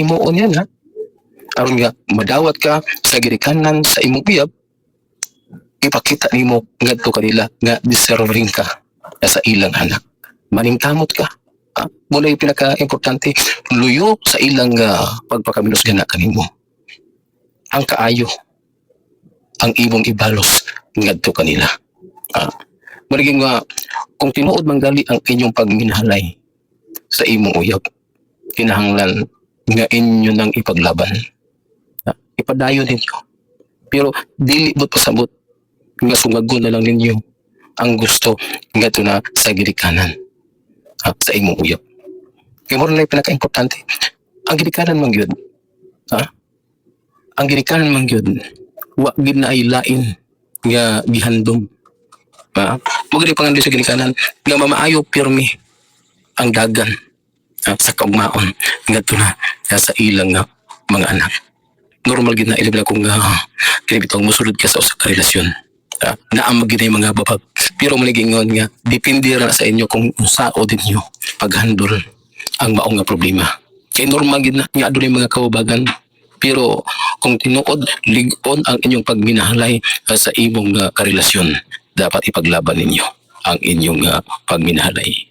imuon yan ha aron nga madawat ka sa girikanan sa imong uyab. Ipakita nimo ngadto kanila nga deserving ka sa ilang anak. Maningkamot ka. Muna yung pinaka-importante luyo sa ilang uh, pagpakamilos gana kanimo. Ang kaayo ang imong ibalos ngadto kanila. Ah Maliging nga, kung tinuod man gali ang inyong pagminhalay sa imong uyab, kinahanglan nga inyo nang ipaglaban. Ah, Ipadayon ninyo. Pero dili bot pasabot nga sungagon na lang ninyo ang gusto nga ito na sa gilikanan ah, sa imong uyab. Kaya mo na pinaka-importante. Ang gilikanan man yun. Ha? Ang gilikanan man yun. Wa gid na ay lain nga gihandom. Ha? Maganda pangandi sa gilikanan nga mamaayo pirmi ang dagan ah, sa kaugmaon ngadto na ah, sa ilang nga mga anak. Normal gid na ilibla kung uh, kinibitong musulod ka sa usa ka relasyon. Uh, naamag gid mga babag. Pero maligingon nga depende ra sa inyo kung sao din nyo paghandol ang maong nga problema. Kay normal gid na nga adunay mga kaubagan pero kung tinuod ligon ang inyong pagminahalay ah, sa imong nga karelasyon dapat ipaglaban ninyo ang inyong uh, pagminahalay